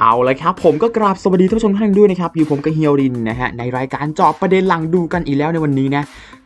เอาละครับ ผมก็กราบสวัสดีท่านผู้ชมท่านด้วยนะครับ อยู่ผมกับเฮียรินนะฮะ ในรายการจอบประเด็นหลังดูกันอีกแล้วในวันนี้นะ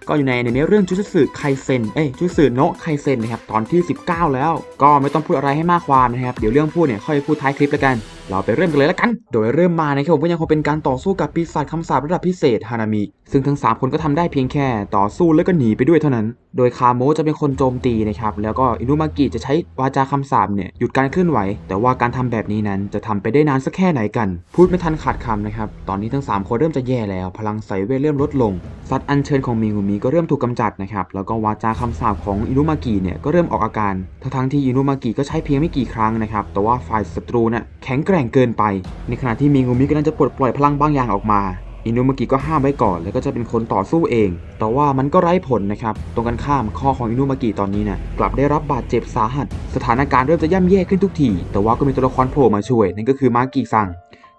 ก็อยู่ในในเรื่องจุดสื่อไคเซนเอ้ยจุดสื่อโนะไคเซนนะครับ ตอนที่ 19 แล้ว ก็ไม่ต้องพูดอะไรให้มากความนะครับ เดี๋ยวเรื่องพูดเนี่ย ค่อยพูดท้ายคลิปแล้วกัน เราไปเริ่มกันเลยแล้วกัน โดยเริ่มมานะครับผมก็ยังคงเป็นการต่อสู้กับปีศาจคำสาประดับพิเศษฮานามิ ซึ่งทั้ง 3 คนก็ทำได้เพียงแค่ต่อสู้แล้วก็หนีไปด้วยเท่านั้น โดยคาโมจะเป็นคนโจมตีนะครับแล้วก็อินุมากิจะใช้วาจาคำสาปเนี่ยหยุดการเคลื่อนไหว แต่ว่าการทำแบบนี้นั้นจะทำไปได้นานสักแค่ไหนกัน พูดไม่ทันขาดคำนะครับตอนนี้ทั้ง 3 คนเริ่มจะแย่แล้ว พลังไสเวทเริ่มลดลงสัตว์อัญเชิญของมิงุมิก็เริ่มถูกกำจัดนะครับแล้วก็วาจาคำสาปของอินุมากิเนี่ยก็เริ่มออกอาการทั้งที่อินุมากิก็ใช้เพียงไม่กี่ครั้งนะครับแต่ว่าฝ่ายศัตรูน่ะแข็งแกร่งเกินไป ในขณะที่มิงุมิกำลังจะปลดปล่อยพลังบางอย่างออกมาอินุมากิก็ห้ามไว้ก่อน แล้วก็จะเป็นคนต่อสู้เอง แต่ว่ามันก็ไร้ผลนะครับ ตรงกันข้ามข้อของอินุมากิตอนนี้เนี่ยกลับได้รับบาดเจ็บสาหัส สถานการณ์เริ่มจะย่ำแย่ขึ้นทุกที แต่ว่าก็มีตัวละครโผล่มาช่วย นั่นก็คือมากิซัง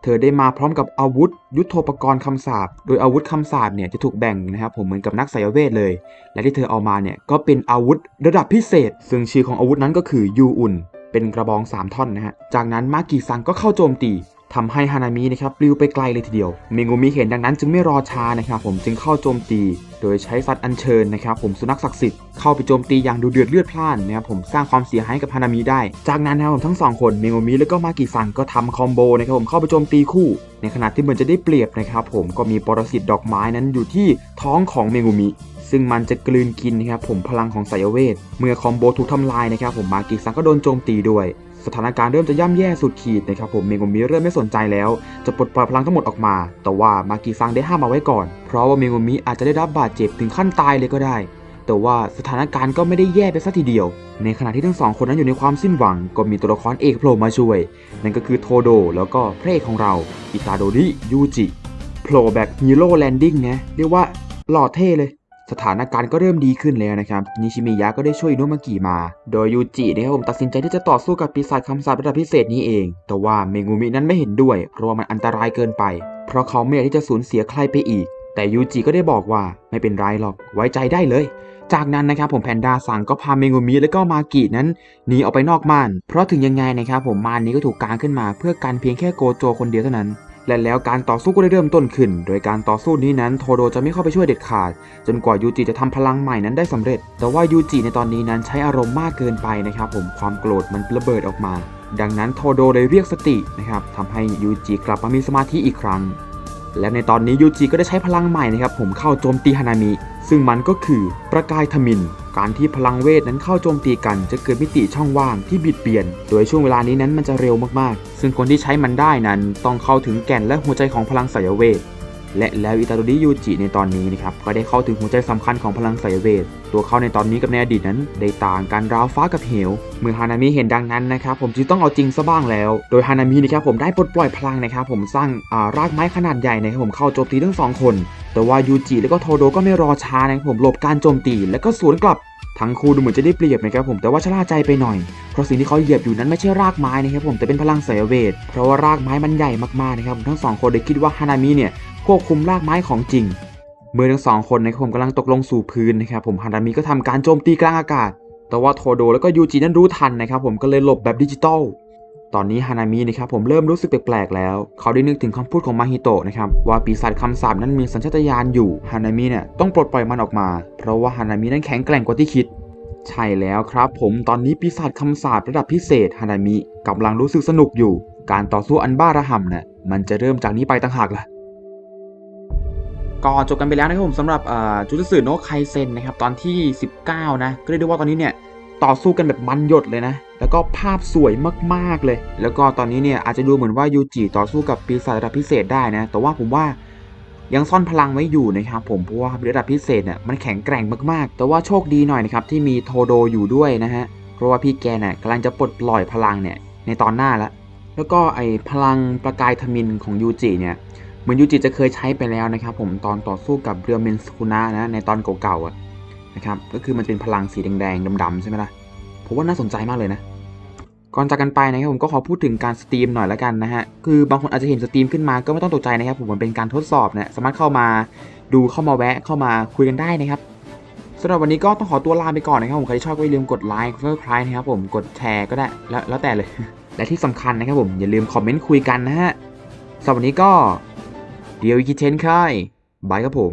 เธอได้มาพร้อมกับอาวุธ ยุทโธปกรณ์คำสาปโดยอาวุธคำสาปเนี่ยจะถูกแบ่งนะครับผมเหมือนกับนักไสยเวทเลย และที่เธอเอามาเนี่ยก็เป็นอาวุธระดับพิเศษ ซึ่งชื่อของอาวุธนั้นก็คือยูอุน เป็นกระบอง 3 ท่อนนะฮะ จากนั้นมากิซังก็เข้าโจมตีทำให้ฮานามินะครับปลิวไปไกลเลยทีเดียว เมงูมิเห็นดังนั้นจึงไม่รอช้านะครับผมจึงเข้าโจมตี โดยใช้สัตว์อัญเชิญนะครับผมสุนัขศักดิ์สิทธิ์เข้าไปโจมตีอย่างดูเดือดเลือดพล่านนะครับผมสร้างความเสียหายให้กับฮานามิได้ จากนั้นนะครับผมทั้งสองคนเมงูมิแล้วก็มากิซังก็ทำคอมโบนะครับผมเข้าไปโจมตีคู่ ในขณะที่เหมือนจะได้เปรียบนะครับผมก็มีปรสิตดอกไม้นั้นอยู่ที่ท้องของเมงูมิ ซึ่งมันจะกลืนกินนะครับผมพลังของไสยเวท เมื่อคอมโบถูกทำลายนะครับผมมากิซังก็โดนโจมตีด้วย สถานการณ์เริ่มจะย่ำแย่สุดขีดนะครับผมเมงุมิเริ่มไม่สนใจแล้ว จะปลดปล่อยพลังทั้งหมดออกมา แต่ว่ามากิซังได้ห้ามเอาไว้ก่อน เพราะว่าเมงุมิอาจจะได้รับบาดเจ็บถึงขั้นตายเลยก็ได้แต่ว่าสถานการณ์ก็ไม่ได้แย่ไปซะทีเดียว ในขณะที่ทั้งสองคนนั้นอยู่ในความสิ้นหวัง ก็มีตัวละครเอกโผล่มาช่วย นั่นก็คือโทโด แล้วก็พระเอกของเราอิตาโดริยูจิโผล่แบบฮีโร่แลนดิ้งนะเรียกว่าหล่อเท่เลย สถานการณ์ก็เริ่มดีขึ้นแล้วนะครับ นิชิมิยะก็ได้ช่วยอินุมากิมา โดยยูจินะครับผมตัดสินใจที่จะต่อสู้กับปีศาจคำสาประดับพิเศษนี้เอง แต่ว่าเมงูมินั้นไม่เห็นด้วย เพราะว่ามันอันตรายเกินไป เพราะเขาไม่อยากที่จะสูญเสียใครไปอีก แต่ยูจิก็ได้บอกว่าไม่เป็นไรหรอก ไว้ใจได้เลย จากนั้นนะครับผมแพนด้าสั่งก็พาเมงูมิและก็มากินั้นหนีออกไปนอกม่าน เพราะถึงยังไงนะครับผมม่านนี้ก็ถูกกางขึ้นมา เพื่อกันเพียงแค่โกโจคนเดียวเท่านั้น และแล้วการต่อสู้ก็ได้เริ่มต้นขึ้น โดยการต่อสู้นี้นั้นโทโดจะไม่เข้าไปช่วยเด็ดขาด จนกว่ายูจิจะทำพลังใหม่นั้นได้สำเร็จ แต่ว่ายูจิในตอนนี้นั้นใช้อารมณ์มากเกินไปนะครับผมความโกรธมันระเบิดออกมา ดังนั้นโทโดเลยเรียกสตินะครับทำให้ยูจิกลับมามีสมาธิอีกครั้ง และในตอนนี้ยูจิก็ได้ใช้พลังใหม่นะครับผมเข้าโจมตีฮานามิ ซึ่งมันก็คือประกายทมิน การที่พลังเวทนั้นเข้าโจมตีกันจะเกิดมิติช่องว่างที่บิดเบี้ยน โดยช่วงเวลานี้นั้นมันจะเร็วมากๆ ซึ่งคนที่ใช้มันได้นั้นต้องเข้าถึงแก่นและหัวใจของพลังสายเวท และแล้วอิตาโดริยูจิในตอนนี้นะครับก็ได้เข้าถึงหัวใจสำคัญของพลังไสยเวท ตัวเขาในตอนนี้กับในอดีตนั้น ได้ต่างกันราวฟ้ากับเหว เมื่อฮานามิเห็นดังนั้นนะครับผมจึงต้องเอาจริงซะบ้างแล้ว โดยฮานามินะครับผมได้ปลดปล่อยพลังนะครับผมสร้างอ่ารากไม้ขนาดใหญ่นะครับผมเข้าโจมตีทั้งสองคน แต่ว่ายูจิและก็โทโดก็ไม่รอช้านะครับผมหลบการโจมตี และก็สวนกลับ ทั้งคู่ดูเหมือนจะได้เปรียบนะครับผมแต่ว่าชะล่าใจไปหน่อย เพราะสิ่งที่เขาเหยียบอยู่นั้นไม่ใช่รากไม้นะครับผมแต่เป็นพลังเสยเวท เพราะว่ารากไม้มันใหญ่มากๆนะครับผมทั้งสองคนเลยคิดว่าฮานามิเนี่ยควบคุมรากไม้ของจริง เมื่อทั้งสองคนนะครับผมกำลังตกลงสู่พื้นนะครับผมฮานามิก็ทำการโจมตีกลางอากาศ แต่ว่าโทโดแล้วก็ยูจินั้นรู้ทันนะครับผมก็เลยหลบแบบดิจิตอล ตอนนี้ฮานามินะครับผมเริ่มรู้สึกแปลกๆแล้ว เขาได้นึกถึงคำพูดของมาฮิโตะนะครับว่าปีศาจคำสาปนั้นมีสัญชาตญาณอยู่ฮานามิเนี่ยต้องปลดปล่อยมันออกมา เพราะว่าฮานามินั้นแข็งแกร่งกว่าที่คิด ใช่แล้วครับผมตอนนี้ปีศาจคำสาประดับพิเศษฮานามิกำลังรู้สึกสนุกอยู่ การต่อสู้อันบ้าระห่ำเนี่ยมันจะเริ่มจากนี้ไปต่างหากล่ะก็จบกันไปแล้วนะครับผมสำหรับจูจูสึโนไคเซนนะครับตอนที่ 19 นะก็เรียกได้ว่าตอนนี้เนี่ยต่อสู้กันแบบมันหยดเลยนะ ก็ภาพสวยมากๆเลย แล้วก็ตอนนี้เนี่ยอาจจะดูเหมือนว่ายูจิต่อสู้กับปีศาจระดับพิเศษได้นะ แต่ว่าผมว่ายังซ่อนพลังไว้อยู่นะครับผมเพราะว่าระดับพิเศษเนี่ยมันแข็งแกร่งมากๆ แต่ว่าโชคดีหน่อยนะครับที่มีโทโดอยู่ด้วยนะฮะเพราะว่าพี่แกเนี่ยกำลังจะปลดปล่อยพลังเนี่ยในตอนหน้าล้วแล้วก็ไอพลังประกายทมินของยูจิเนี่ยเหมือนยูจิจะเคยใช้ไปแล้วนะครับผมตอนต่อสู้กับเรือเมนสคุนะนะในตอนเก่าๆนะครับก็คือมันเป็นพลังสีแดงๆดำๆใช่ไหมล่ะผมว่าน่าสนใจมากเลยนะ ก่อนจากกันไปนะครับผมก็ขอพูดถึงการสตรีมหน่อยละกันนะฮะ คือบางคนอาจจะเห็นสตรีมขึ้นมาก็ไม่ต้องตกใจนะครับผมมันเป็นการทดสอบนะสามารถเข้ามาดูเข้ามาแวะเข้ามาคุยกันได้นะครับสำหรับวันนี้ก็ต้องขอตัวลาไปก่อนนะครับผมใครที่ชอบก็อย่าลืมกดไลค์กด subscribe นะครับผมกดแชร์ก็ได้แล้วแล้วแต่เลย และที่สำคัญนะครับผมอย่าลืมคอมเมนต์คุยกันนะฮะสำหรับวันนี้ก็เดียวอีกเทนค่ายบายครับผม